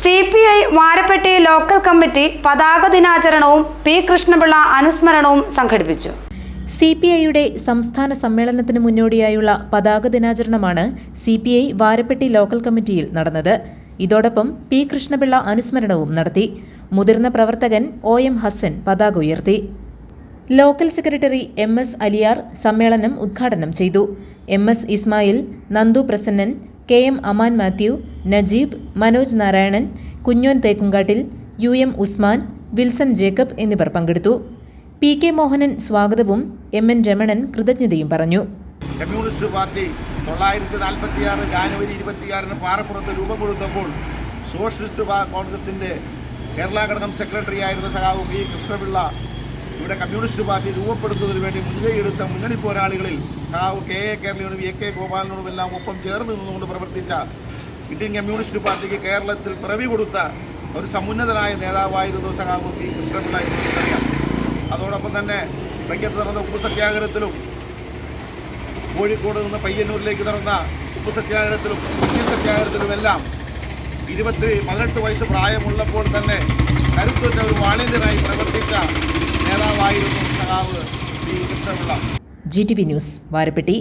C P I Varappetty local committee പതാക ദിനാചരണവും P Krishnapillai അനുസ്മരണവും സംഘടിപ്പിച്ചു. സി പി ഐയുടെ സംസ്ഥാന സമ്മേളനത്തിന് മുന്നോടിയായുള്ള പതാക ദിനാചരണമാണ് C P I Varappetty local കമ്മിറ്റിയിൽ നടന്നത്. ഇതോടൊപ്പം പി കൃഷ്ണപിള്ള അനുസ്മരണവും നടത്തി. മുതിർന്ന പ്രവർത്തകൻ ഒ എം ഹസൻ പതാക ഉയർത്തി. Local secretary M S Aliyar സമ്മേളനം ഉദ്ഘാടനം ചെയ്തു. M S Ismail Nandu Prasannan K M Aman Mathew Najeeb Manoj Narayanan Kunjon Thekkumkattil U M Usman Wilson Jacob എന്നിവർ പങ്കെടുത്തു. പി കെ മോഹനൻ സ്വാഗതവും എം എൻ രമണൻ കൃതജ്ഞതയും പറഞ്ഞു. കമ്മ്യൂണിസ്റ്റ് പാർട്ടി തൊള്ളായിരത്തി നാൽപ്പത്തിയാറ് ജാനുവരി ഇരുപത്തിയാറിന് പാറപ്പുറത്ത് രൂപം കൊടുത്തപ്പോൾ സോഷ്യലിസ്റ്റ് കോൺഗ്രസിന്റെ കേരള ഘടകം സെക്രട്ടറി ആയിരുന്ന സഖാവ് പി കൃഷ്ണപിള്ള ഇവിടെ കമ്മ്യൂണിസ്റ്റ് പാർട്ടി രൂപപ്പെടുത്തുന്നതിന് വേണ്ടി മുൻകൈയെടുത്ത മുന്നണി പോരാളികളിൽ കെ എ കേരളയോടും എ കെ ഗോപാലനോടും എല്ലാം ഒപ്പം ചേർന്ന് നിന്നുകൊണ്ട് പ്രവർത്തിച്ച ഇന്ത്യൻ കമ്മ്യൂണിസ്റ്റ് പാർട്ടിക്ക് കേരളത്തിൽ പിറവി കൊടുത്ത ഒരു സമുന്നതനായ നേതാവായിരുന്നു സഖാവ് പി കൃഷ്ണപിള്ള എന്ന് നമുക്കറിയാം അതോടൊപ്പം തന്നെ വൈക്കത്ത് നടന്ന ഉപ്പു സത്യാഗ്രഹത്തിലും കോഴിക്കോട് നിന്ന് പയ്യന്നൂരിലേക്ക് നടന്ന ഉപ്പു സത്യാഗ്രഹത്തിലും ഇന്ത്യൻ സത്യാഗ്രഹത്തിലുമെല്ലാം ഇരുപത്തി പതിനെട്ട് വയസ്സ് പ്രായമുള്ളപ്പോൾ തന്നെ കരുത്തുറ്റ ഒരു വാളിന്റെതായി പ്രവർത്തിച്ച G T V news Varappetty.